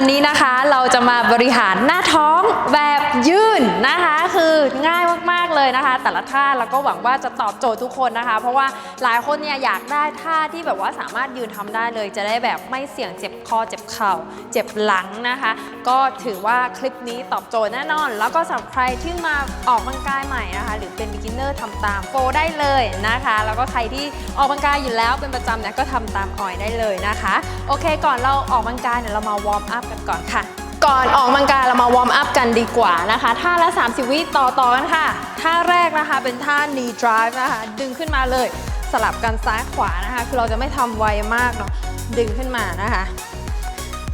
วันนี้นะคะเราจะมาบริหารหน้าท้องแบบยืนนะคะ คือง่ายมาก เลยนะคะ แต่ละท่าแล้วก็หวังว่าจะตอบโจทย์ทุกคนนะคะ เพราะว่าหลายคนเนี่ยอยากได้ท่าที่แบบว่าสามารถยืนทำได้เลย จะได้แบบไม่เสี่ยงเจ็บคอเจ็บเข่า เจ็บหลังนะคะ ก็ถือว่าคลิปนี้ตอบโจทย์แน่นอน แล้วก็สำหรับใครที่มาออกกำลังกายใหม่นะคะ หรือเป็น beginner ทำตามโฟได้เลยนะคะ แล้วก็ใครที่ออกกำลังกายอยู่แล้วเป็นประจำเนี่ยก็ทำตามออยได้เลยนะคะ โอเค ก่อนเราออกกำลังกายเนี่ยเรามาวอร์มอัพกันก่อนค่ะ ก่อนออกกำลังกายเรามาวอร์มอัพกันดีกว่านะคะท่าละ 30 วิต่อต่อกันค่ะ ท่าแรกนะคะเป็นท่า knee drive นะคะดึงขึ้นมาเลย สลับกันซ้ายขวานะคะ คือเราจะไม่ทำไวมากเนาะดึงขึ้นมานะคะ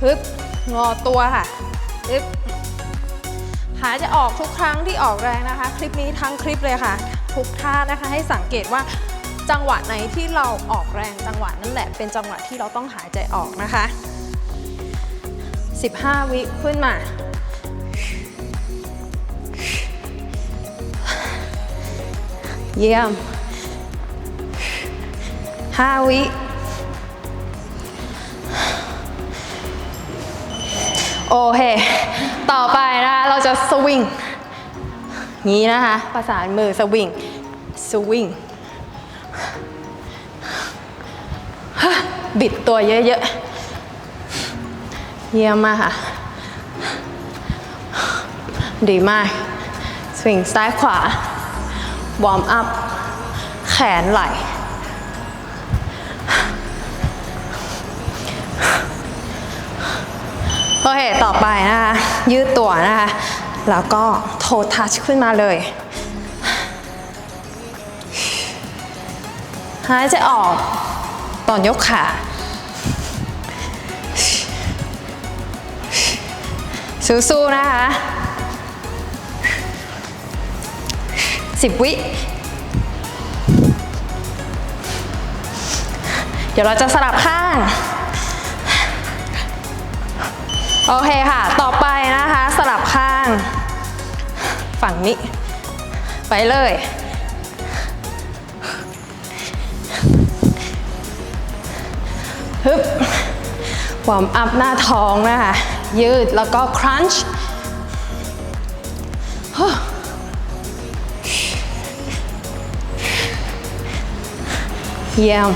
ฮึบงอตัวค่ะฮึบหายจะออกทุกครั้งที่ออกแรงนะคะ คลิปนี้ทั้งคลิปเลยค่ะทุกท่านะคะให้สังเกตว่าจังหวะไหนที่เราออกแรงจังหวะนั่นแหละเป็นจังหวะที่เราต้องหายใจออกนะคะ 15 วิขึ้นมา เยี่ยม 5 วิโอเค ต่อไปนะคะเราจะสวิงนี้นะคะประสานมือสวิงสวิงบิดตัวเยอะๆ เยี่ยมมากค่ะ ดีมาก สวิงซ้ายขวา วอร์มอัพ แขนไหล่ โอเค ต่อไปนะคะ ยืดตัวนะคะ แล้วก็โททัชขึ้นมาเลย หายใจออกตอนยกขา สู้ๆนะคะสิบวิ เดี๋ยวเราจะสลับข้าง โอเคค่ะ ต่อไปนะคะ สลับข้าง ฝั่งนี้ ไปเลยฮึบวอร์มอัพหน้าท้องนะคะ ยืดแล้วก็ครันช์เยี่ยม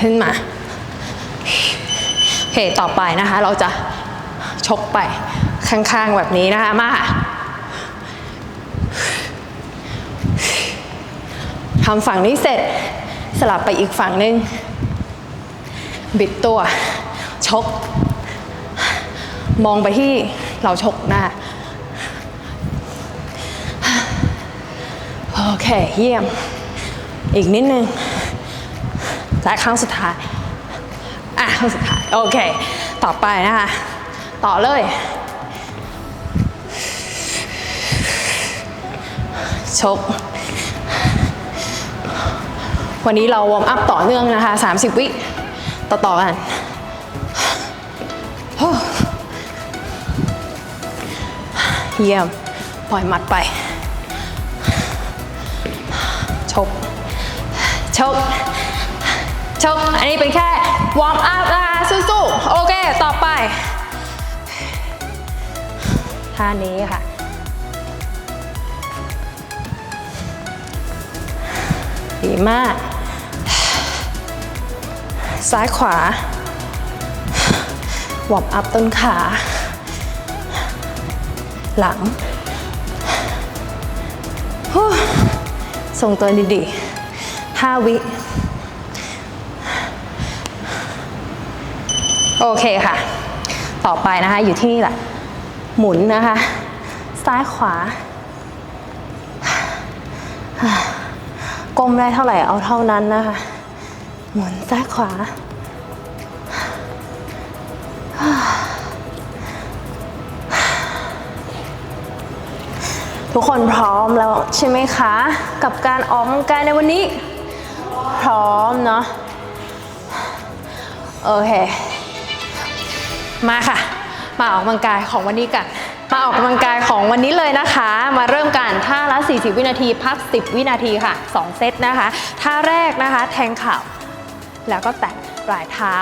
ขึ้นมา โอเค ต่อไปนะคะ เราจะชกไปข้างๆ แบบนี้นะคะ มาทำฝั่งนี้เสร็จ สลับไปอีกฝั่งหนึ่งบิดตัว ชก มองไปที่เราชกหน้า โอเค เยี่ยม อีกนิดนึง และครั้งสุดท้าย อะครั้งสุดท้าย โอเค ต่อไปนะคะ ต่อเลย ชก วันนี้เราวอร์มอัพต่อเนื่องนะคะ 30 วิ ต่อต่อๆกัน เยี่ยม ปล่อยมัดไป ชก ชก ชก อันนี้เป็นแค่วอร์มอัพนะคะสู้ๆ โอเค ต่อไป ท่านี้ค่ะดีมาก ซ้ายขวาวอร์มอัพต้นขา หลังฮู้ทรงตัวดีๆห้าวิ โอเคค่ะ ต่อไปนะคะ อยู่ที่นี่แหละ หมุนนะคะ ซ้ายขวา ก้มได้เท่าไหร่เอาเท่านั้นนะคะ หมุนซ้ายขวา ทุกคนพร้อมแล้วใช่ไหมคะ กับการออกกำลังกายในวันนี้ พร้อมเนาะโอเคมาค่ะ มาออกกำลังกายของวันนี้กัน มาออกกำลังกายของวันนี้เลยนะคะ มาเริ่มกันท่าละ 40 วินาที พัก 10 วินาทีค่ะ 2 เซตนะคะท่าแรกนะคะ แทงเข่าแล้วก็แตะปลายเท้า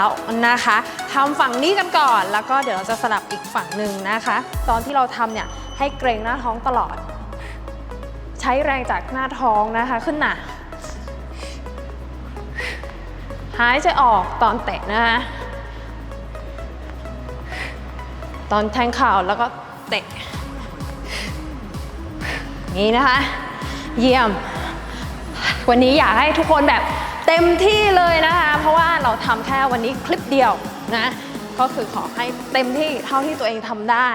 นะคะทำฝั่งนี้กันก่อน แล้วก็เดี๋ยวเราจะสลับอีกฝั่งหนึ่งนะคะ ตอนที่เราทำเนี่ยให้เกรงหน้าท้องตลอด ใช้แรงจากหน้าท้องนะคะขึ้นหนาหายใจออกตอนเตะนะคะตอนแทงเข่าแล้วก็เตะนี้นะคะ เยี่ยม วันนี้อยากให้ทุกคนแบบเต็มที่เลยนะคะ เพราะว่าเราทำแค่วันนี้คลิปเดียวนะ ก็คือขอให้เต็มที่เท่าที่ตัวเองทำได้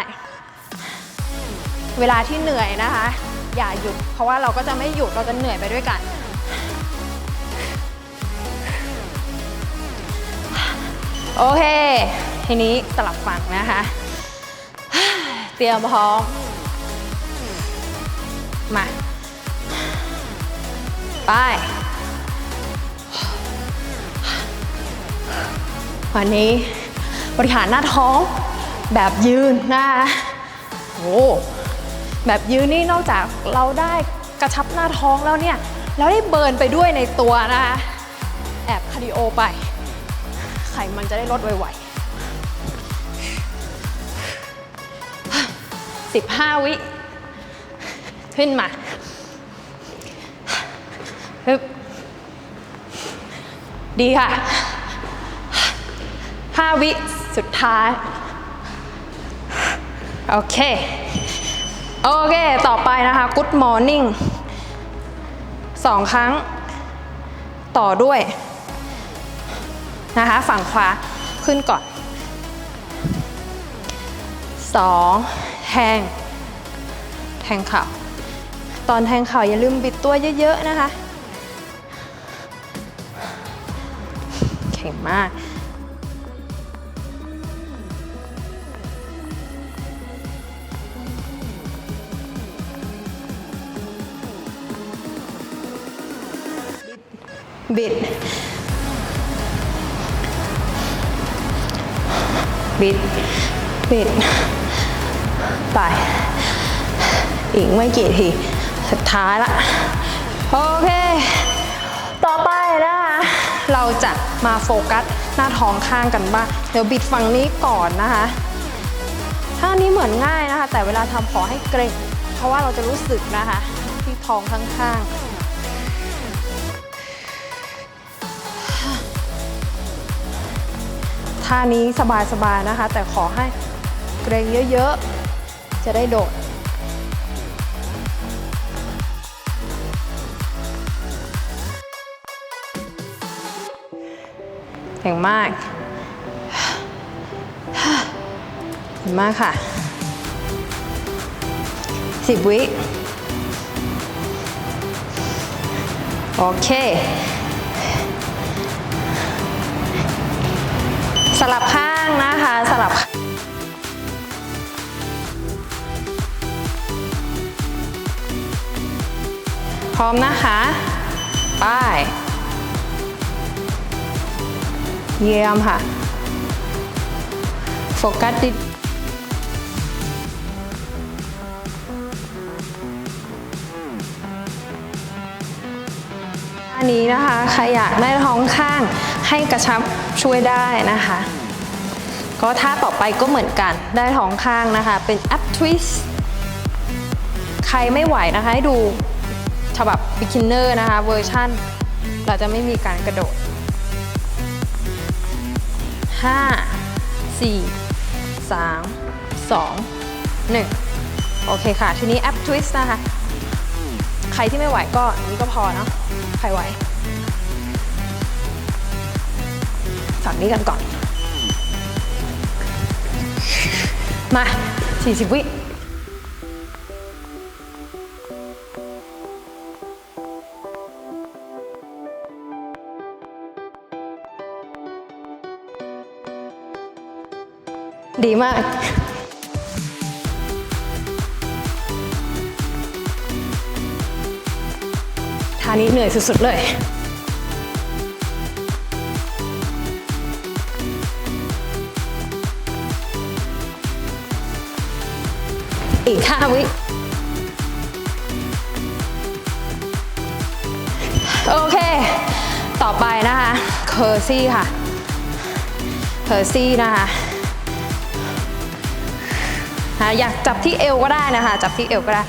เวลาที่เหนื่อยนะคะ อย่าหยุด เพราะว่าเราก็จะไม่หยุดเราจะเหนื่อยไปด้วยกัน โอเค ทีนี้สลับฝั่งนะคะ เตรียมพร้อม มา ไป วันนี้บริหารหน้าท้องแบบยืนนะคะโอ้ แบบยืนนี่นอกจากเราได้กระชับหน้าท้องแล้วเนี่ย เราได้เบิร์นไปด้วยในตัวนะคะแอบคาร์ดิโอไป ไขมันจะได้ลดไวๆ15วิ ขึ้นมาฮึบดีค่ะ5วิสุดท้าย โอเค โอเค ต่อไปนะคะ Good Morning สองครั้ง ต่อด้วย นะคะ ฝั่งขวาขึ้นก่อน 2 แทง แทงเข่า ตอนแทงเข่าอย่าลืมบิดตัวเยอะ ๆ นะคะเก่งมาก บิด บิด บิด ไป อีกไม่กี่ที สุดท้ายละ โอเค ต่อไปนะคะเราจะมาโฟกัสหน้าท้องข้างกันบ้าง เดี๋ยวบิดฝั่งนี้ก่อนนะคะท่านี้เหมือนง่ายนะคะ แต่เวลาทำขอให้เกรงเพราะว่าเราจะรู้สึกนะคะ ที่ท้องข้างๆ ท่านี้สบายๆนะคะ แต่ขอให้เกรงเยอะๆ จะได้โดด เก่งมากเก่งมากค่ะ สิบวิ โอเค ลับข้างนะคะสลับข้างพร้อมนะคะไปเยี่ยมค่ะ โฟกัสดิอันนี้นะคะ ใครอยากได้ท้องข้างให้กระชับช่วยได้นะคะ ก็ท่าต่อไปก็เหมือนกัน ได้ท้องข้างนะคะ เป็น up twist ใครไม่ไหวนะคะ ให้ดูฉบับ beginner นะคะ เวอร์ชั่น เราจะไม่มีการกระโดด 5 4 3 2 1 โอเคค่ะ ทีนี้ up twist นะคะ ใครที่ไม่ไหวก็นนี้ก็พอเนาะ ใครไหว ฝั่งนี้กันก่อน มา 40 วิดีมาก ท่านี้เหนื่อยสุด ๆ เลย อีกห้าวิโอเค ต่อไปนะคะเคอร์ซี่ค่ะเคอร์ซี่นะคะอยากจับที่เอวก็ได้นะคะ จับที่เอวก็ได้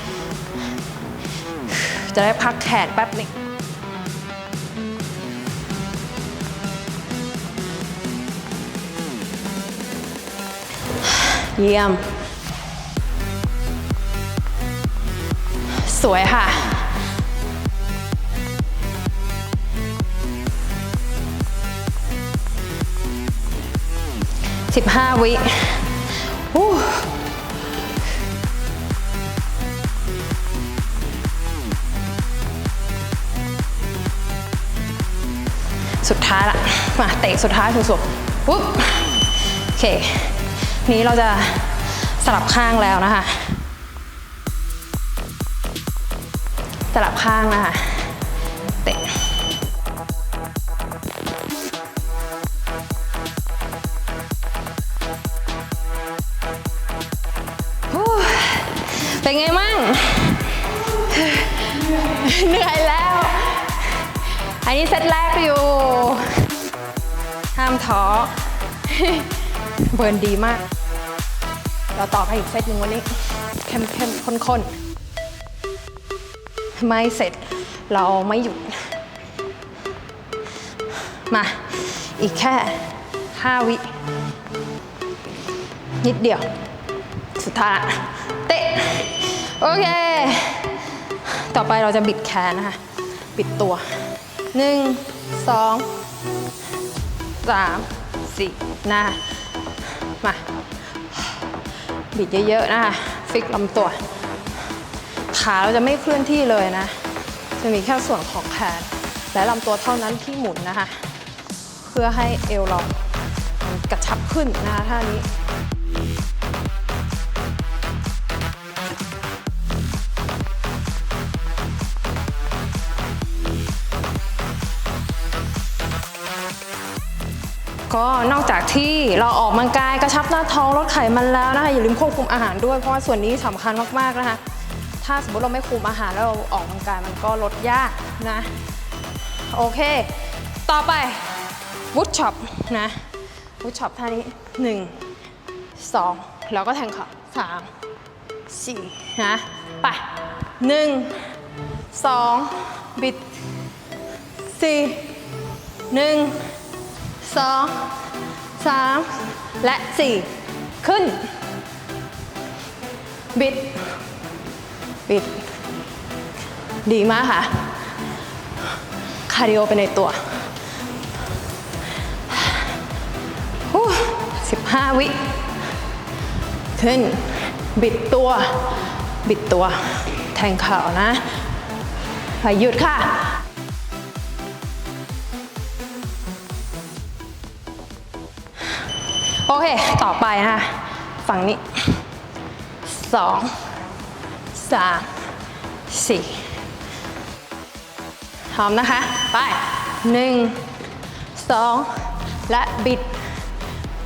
จะได้พักแขนแป๊บหนึงเยี่ยม วยค่ะ สิบห้าวิสุดท้ายละ มาเตะสุดท้ายสุดๆปุ๊บ โอเค นี้เราจะสลับข้างแล้วนะคะ ลับข้างนะคะ เตะเป็นไงมั่ง เหนื่อยแล้ว อันนี้เซตแรกอยู่ ห้ามท้อ เบิร์นดีมาก เราต่อไปอีกเซตหนึ่งวันนี้ เข้มเข้มข้นข้นๆ ไม่เสร็จเราไม่หยุด มา อีกแค่ 5 วิ นิดเดียว สุดท้ายละเตะ โอเค ต่อไปเราจะบิดแขนนะคะ บิดตัว 1 2 3 4นะมา บิดเยอะ ๆ นะคะ ฟิกลำตัว ขาเราจะไม่เคลื่อนที่เลยนะ จะมีแค่ส่วนของแขนและลำตัวเท่านั้นที่หมุนนะคะ เพื่อให้เอวเรากระชับขึ้นนะคะท่านี้ก็นอกจากที่เราออกกำลังกายกระชับหน้าท้องลดไขมันแล้วนะคะอย่าลืมควบคุมอาหารด้วยเพราะว่าส่วนนี้สำคัญมากๆนะคะ ถ้าสมมติเราไม่คุมอาหารแล้วเราออกกำลังกายมันก็ลดยากนะ โอเค ต่อไปวุดช็อปนะวุดช็อปท่านี้1 2แล้วก็แทงเข่า3 4นะไป1 2บิด4 1สองสามและสี่ขึ้น บิด บิด ดีมากค่ะ คาร์ดิโอไปในตัวสิบห้าวิ ขึ้น บิดตัว บิดตัว แทงเข่านะหยุดค่ะโอเค ต่อไปนะคะฝั่งนี้สอง สามสี่พร้อมนะคะ ไปหนึ่งสองและบิด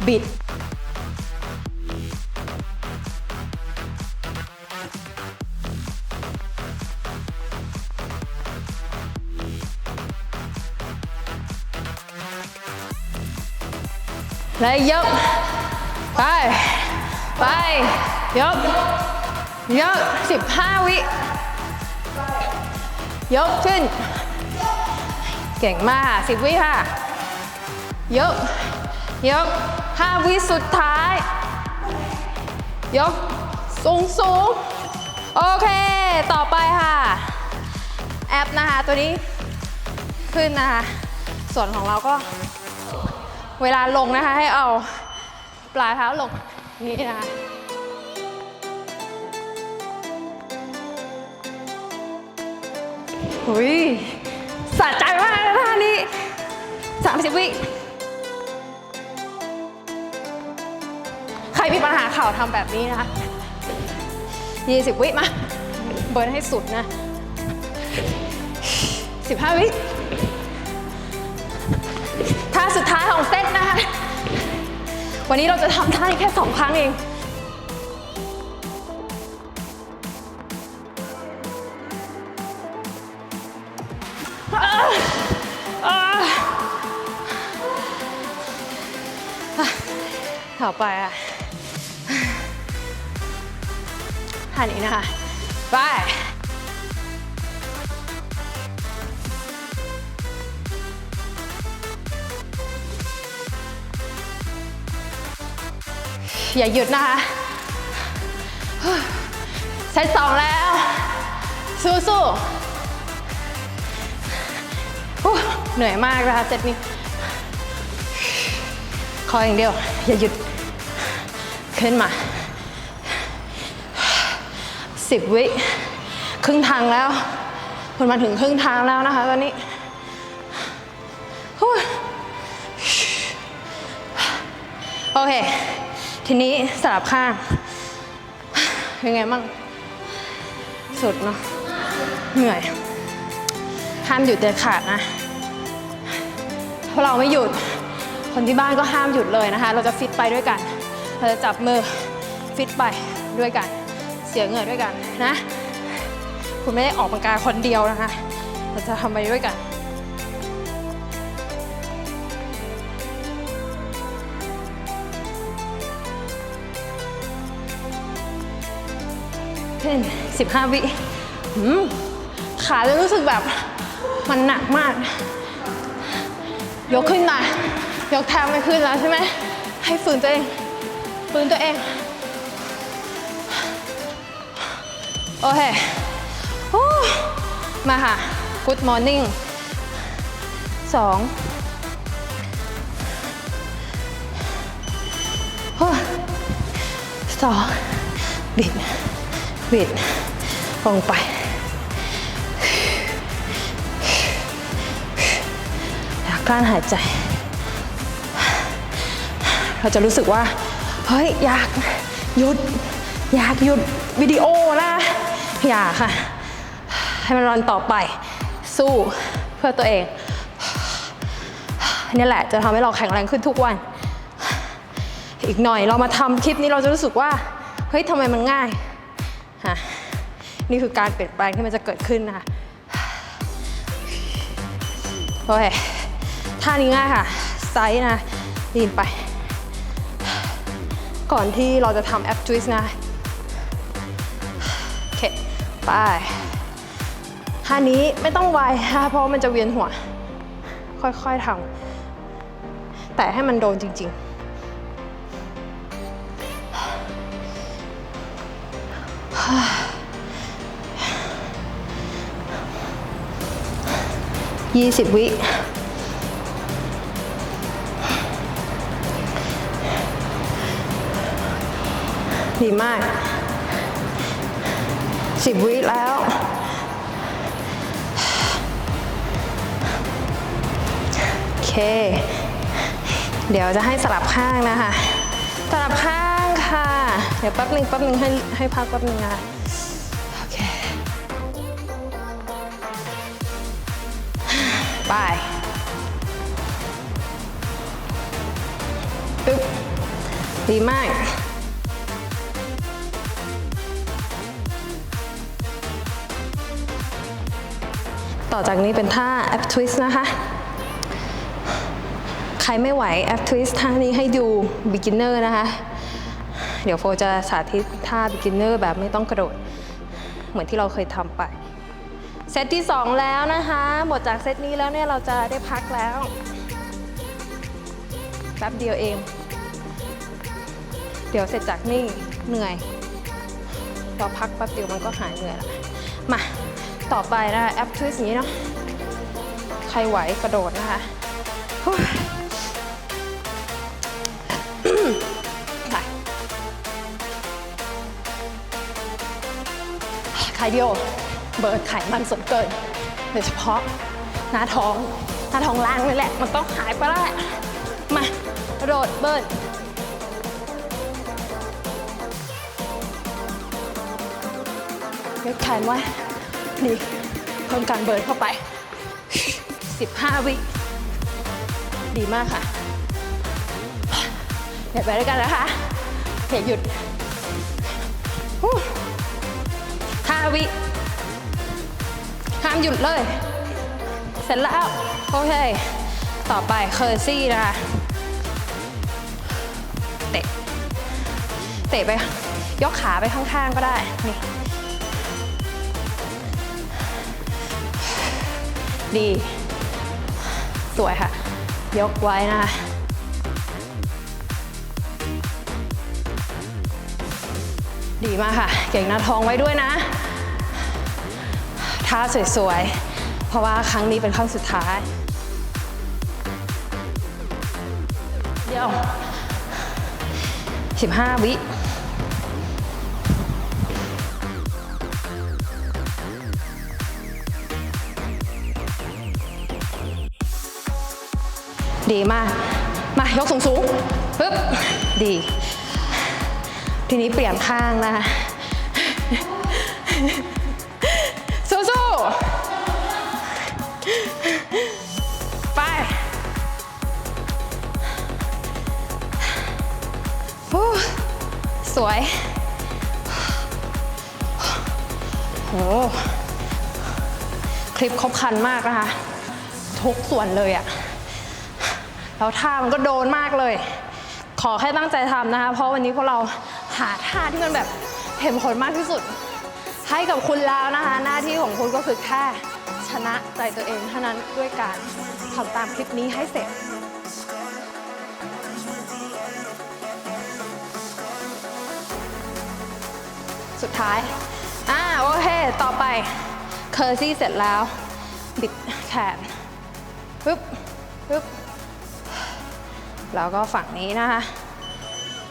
บิด และยก ไป ไป ยก ยกสิบห้าวิ ยกขึ้น เก่งมากสิบวิค่ะ ยก ยกห้าวิสุดท้าย ยก สูงสูงโอเค ต่อไปค่ะ แอปนะคะ ตัวนี้ขึ้นนะคะ ส่วนของเราก็ เวลาลงนะคะ ให้เอาปลายเท้าลงนี่นะคะ หุยสะใจมากเลยท่านี้30วิ ใครมีปัญหาเข่าทำแบบนี้นะคะ20วิมา เบิร์นให้สุดนะ15วิท่าสุดท้ายของเซตนะคะ วันนี้เราจะทำท่าแค่สองครั้งเอง ต่อไปอะท่านี้นะคะ ไป อย่าหยุดนะคะเซตสองแล้ว สู้สู้ๆเหนื่อยมากนะคะเซตนี้ขออย่างเดียว อย่าหยุด ขึ้นมาสิบวิครึ่งทางแล้ว คุณมาถึงครึ่งทางแล้วนะคะตอนนี้โอเค ทีนี้สลับข้างเป็นไงบ้างสุดเนาะเหนื่อยห้ามหยุดเด็ดขาดนะเพราะเราไม่หยุด คนที่บ้านก็ห้ามหยุดเลยนะคะ เราจะฟิตไปด้วยกัน เราจะจับมือฟิตไปด้วยกัน เสียเหงื่อด้วยกันนะ คุณไม่ได้ออกกำลังกายคนเดียวนะคะ เราจะทำไปด้วยกันขึ้น15 วิหืมขาจะรู้สึกแบบมันหนักมาก ยกขึ้นหน่อยยกแทบไม่ขึ้นแล้วใช่ไหม ให้ฝืนตัวเอง ฝืนตัวเอง โอเคมาค่ะ Good morning สองสองบิด บิด ลงไปอยากกลั้นหายใจ เราจะรู้สึกว่า เฮ้ย อยากหยุด อยากหยุดวิดีโอนะ อย่าค่ะ ให้มันรันต่อไป สู้เพื่อตัวเองนี่แหละจะทำให้เราแข็งแรงขึ้นทุกวัน อีกหน่อยเรามาทำคลิปนี้เราจะรู้สึกว่า เฮ้ยทำไมมันง่ายฮะนี่คือการเปลี่ยนแปลงที่มันจะเกิดขึ้นนะคะโอเคท่านี้ง่ายค่ะ ไซส์นะดีนไป ก่อนที่เราจะทำแอปทวิสนะโอเคไปท่านี้ไม่ต้องไวค่ะเพราะมันจะเวียนหัว ค่อยๆทำแต่ให้มันโดนจริง ๆยี่สิบวิ ดีมากสิบวิแล้ว โอเค เดี๋ยวจะให้สลับข้างนะคะ สลับข้างค่ะ เดี๋ยวแป๊บหนึ่งแป๊บหนึ่งให้ให้พักแป๊บหนึ่งนะคะโอเค ไปปึ๊บดีมาก ต่อจากนี้เป็นท่าแอปทวิสต์นะคะ ใครไม่ไหวแอปทวิสต์ท่านี้ให้ดู beginner นะคะ เดี๋ยวโฟจะสาธิตท่า beginner แบบไม่ต้องกระโดด เหมือนที่เราเคยทำไปเซตที่ 2 แล้วนะคะ หมดจากเซตนี้แล้วเนี่ยเราจะได้พักแล้ว แป๊บเดียวเอง เดี๋ยวเสร็จจากนี่เหนื่อย เราพักแป๊บเดียวมันก็หายเหนื่อยละมา ต่อไปนะคะแอปทวิสนี้เนาะใครไหวกระโดดนะคะไปคาร์ดิโอเบิร์นไขมันส่วนเกินโดยเฉพาะหน้าท้องหน้าท้องล่างนี่แหละ มันต้องหายไปแล้วแหละ มากระโดดเบิร์นยกแขนไว้ นี่เพิ่มการเบิร์นเข้าไป 15 วิ ดีมากค่ะ เดี๋ยวไปด้วยกันนะคะอย่าหยุดฮู้5วิห้ามหยุดเลย เสร็จแล้ว โอเค ต่อไปเคอร์ซี่นะคะ เตะ เตะไป ยกขาไปข้างๆก็ได้ นี่ ดี สวยค่ะ ยกไว้นะคะดีมากค่ะ เก่งหน้าท้องไว้ด้วยนะ ท่าสวยๆ เพราะว่าครั้งนี้เป็นครั้งสุดท้าย เดี๋ยว 15 วิ ดีมาก มายกสูงสูงปึ๊บ ดี ทีนี้เปลี่ยนข้างนะคะสู้ๆไปสวย โห คลิปครบคันมากนะคะ ทุกส่วนเลยอะ แล้วท่ามันก็โดนมากเลย ขอแค่ตั้งใจทำนะคะ เพราะวันนี้พวกเราหาท่าที่มันแบบเห็นผลมากที่สุด ให้กับคุณแล้วนะคะ หน้าที่ของคุณก็คือแค่ชนะใจตัวเองเท่านั้นด้วยการทำตามคลิปนี้ให้เสร็จสุดท้าย อ่าโอเค ต่อไปเคอร์ซี่เสร็จแล้ว บิดแขนปึ๊บปึ๊บ แล้วก็ฝั่งนี้นะคะ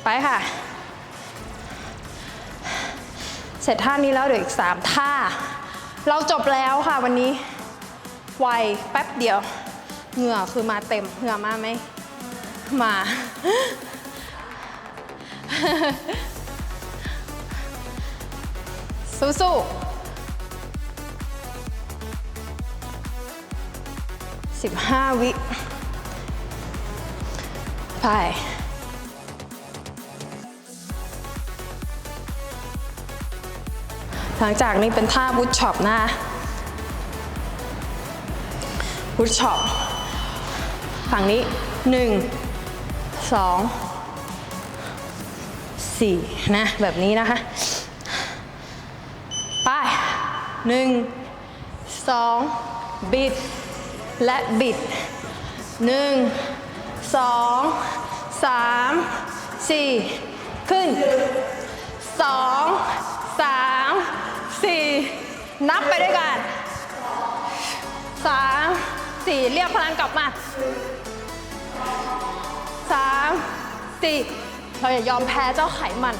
ไปค่ะ เสร็จท่านี้แล้วเดี๋ยวอีก 3 ท่า เราจบแล้วค่ะวันนี้ ไวแป๊บเดียว เหงื่อคือมาเต็ม เหงื่อมาไหม มา สู้ๆสิบห้าวิ ไป หลังจากนี้เป็นท่าบูทช็อปนะบูทช็อปฝั่งนี้หนึ่งสองสี่นะแบบนี้นะคะ ไปหนึ่งสองบิด และบิดหนึ่ง สองสามสี่ขึ้นสองสามสี่นับไปด้วยกันสามสี่เรียกพลังกลับมาสามสี่เราอย่ายอมแพ้เจ้าไขมัน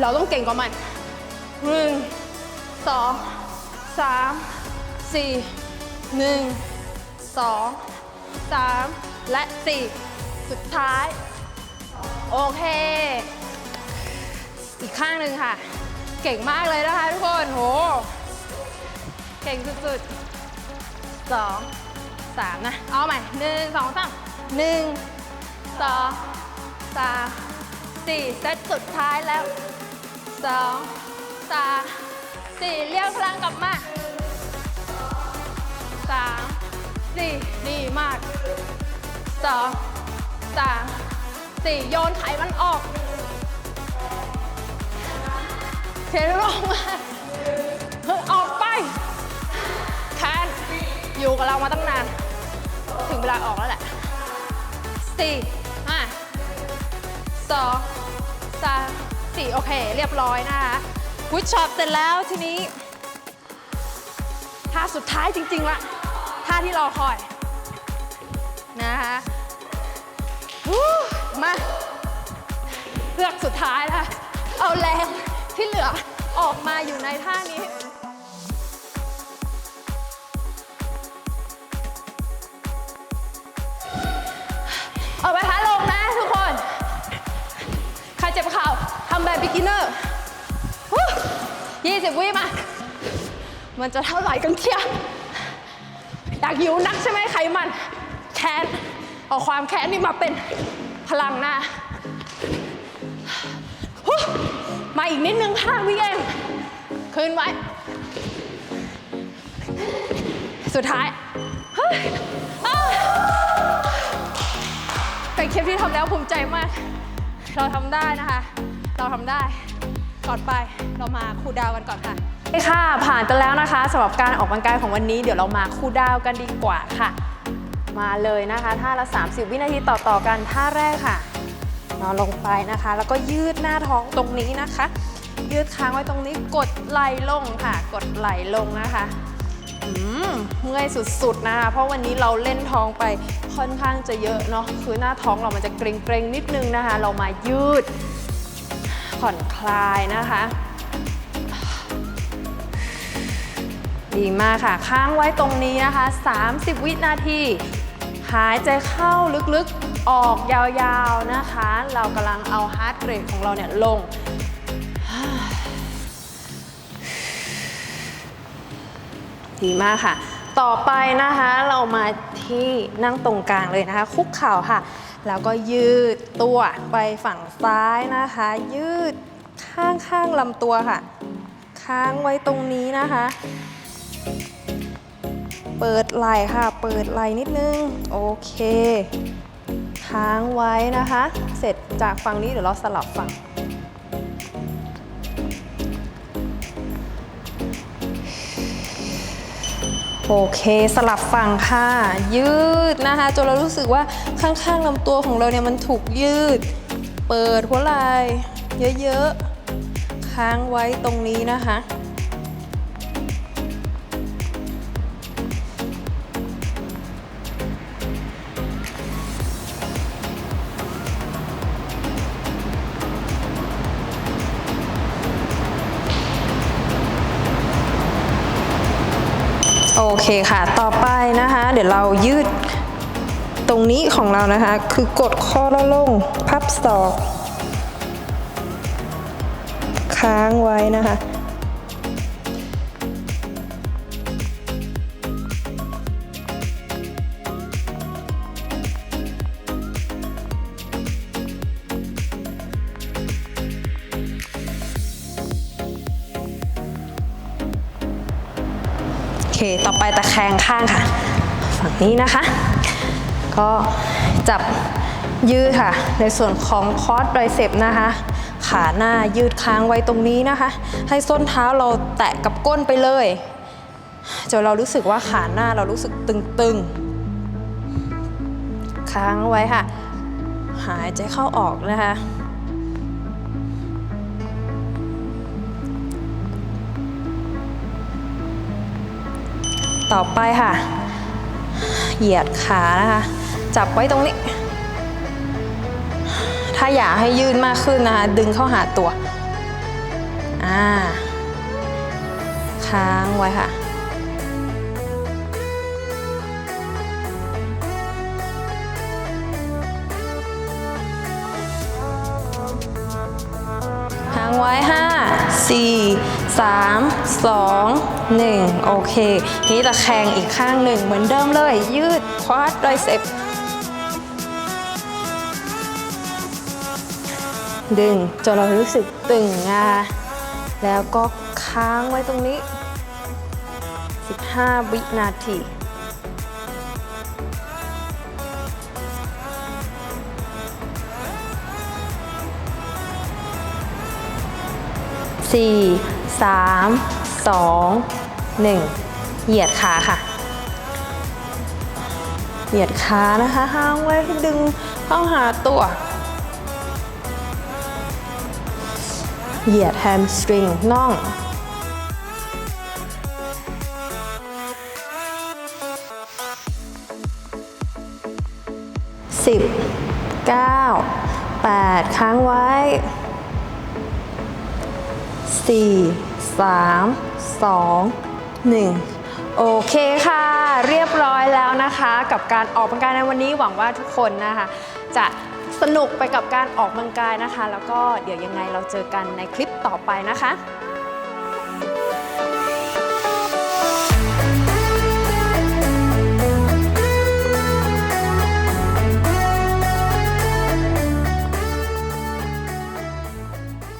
เราต้องเก่งกว่ามันหนึ่งสองสามสี่หนึ่งสอง สามและสี่สุดท้าย โอเค อีกข้างหนึ่งค่ะ เก่งมากเลยนะคะทุกคนโหเก่งสุดๆสองสามนะ เอาใหม่หนึ่งสองสามหนึ่งสองสามสี่เซตสุดท้ายแล้วสองสามสี่เรียกพลังกลับมาสาม สี่ดีมากสองสามสี่โยนไขมันออกเทลงมาเฮ้ยออกไปแคนอยู่กับเรามาตั้งนาน ถึงเวลาออกแล้วแหละสี่ห้าสองสามสี่โอเค เรียบร้อยนะคะวุชช็อปเสร็จแล้วทีนี้ท่าสุดท้ายจริง ๆละาที่รอคอยนะคะมาเลือกสุดท้ายแล้วเอาแรงที่เหลือออกมาอยู่ในท่านี้เอาไปท้าลงนะทุกคน ใครเจ็บเข่าทำแบบ beginner ยี่สิบวิมา มันจะเท่าไหร่กันเชียร์ อยากหิวนักใช่ไหมไขมัน แค้นเอาความแค้นนี่มาเป็นพลังหน้ามาอีกนิดนึงห้าวิเองคืนไว้ สุดท้ายเฮ้ยอ้าวไปลิปที่ทำแล้วภูมิใจมาก เราทำได้นะคะ เราทำได้ ก่อนไปเรามาคูดาวกันก่อนค่ะ ค่ะ ผ่านไปแล้วนะคะสำหรับการออกกำลังกายของวันนี้เดี๋ยวเรามาคูลดาวกันดีกว่าค่ะ มาเลยนะคะท่าละ 30 วินาทีต่อต่อกันท่าแรกค่ะนอนลงไปนะคะ แล้วก็ยืดหน้าท้องตรงนี้นะคะ ยืดค้างไว้ตรงนี้กดไหล่ลงค่ะ กดไหล่ลงนะคะอืมเมื่อยสุดๆนะคะเพราะวันนี้เราเล่นท้องไปค่อนข้างจะเยอะเนาะคือหน้าท้องเรามันจะเกร็งๆนิดนึงนะคะ เรามายืดผ่อนคลายนะคะ ดีมากค่ะ ค้างไว้ตรงนี้นะคะ 30 วินาที หายใจเข้าลึกๆ ออกยาวๆนะคะ เรากำลังเอาฮาร์ดเรทของเราเนี่ยลง ดีมากค่ะ ต่อไปนะคะเรามาที่นั่งตรงกลางเลยนะคะ คุกเข่าค่ะ แล้วก็ยืดตัวไปฝั่งซ้ายนะคะ ยืดข้างข้างๆลำตัวค่ะ ค้างไว้ตรงนี้นะคะ เปิดไหล่ค่ะ เปิดไหล่นิดนึง โอเค ค้างไว้นะคะ เสร็จจากฝั่งนี้เดี๋ยวเราสลับฝั่ง โอเค สลับฝั่งค่ะ ยืดนะคะจนเรารู้สึกว่าข้างๆลำตัวของเราเนี่ยมันถูกยืด เปิดหัวไหล่เยอะๆ ค้างไว้ตรงนี้นะคะ เคค่ะ ต่อไปนะคะ เดี๋ยวเรายืดตรงนี้ของเรานะคะ คือกดข้อแล้วลง พับศอก ค้างไว้นะคะ ต่อไปตะแคงข้างค่ะ ฝั่งนี้นะคะ ก็จับยืดค่ะ ในส่วนของคอร์สไตรเซปนะคะ ขาหน้ายืดค้างไว้ตรงนี้นะคะ ให้ส้นเท้าเราแตะกับก้นไปเลยจนเรารู้สึกว่าขาหน้าเรารู้สึกตึงๆ ค้างไว้ค่ะ หายใจเข้าออกนะคะ ต่อไปค่ะ เหยียดขานะคะ จับไว้ตรงนี้ ถ้าอยากให้ยืดมากขึ้นนะคะ ดึงเข้าหาตัว อ่า ค้างไว้ค่ะค้างไว้ 5 4 3 2 1 โอเค นี่ตะแคงอีกข้างหนึ่งเหมือนเดิมเลย ยืดควาดไตรเซปดึงจนเรารู้สึกตึงงาแล้วก็ค้างไว้ตรงนี้ 15 วินาทีสี่ สามสองหนึ่งเหยียดขาค่ะ เหยียดขานะคะห้างไว้ดึงเข้าหาตัว เหยียดแฮมสตริงน่องสิบเก้าแปดค้างไว้4 3 2 1 โอเคค่ะ เรียบร้อยแล้วนะคะ กับการออกกำลังกายในวันนี้หวังว่าทุกคนนะคะ จะสนุกไปกับการออกกำลังกายนะคะ แล้วก็เดี๋ยวยังไงเราเจอกันในคลิปต่อไปนะคะ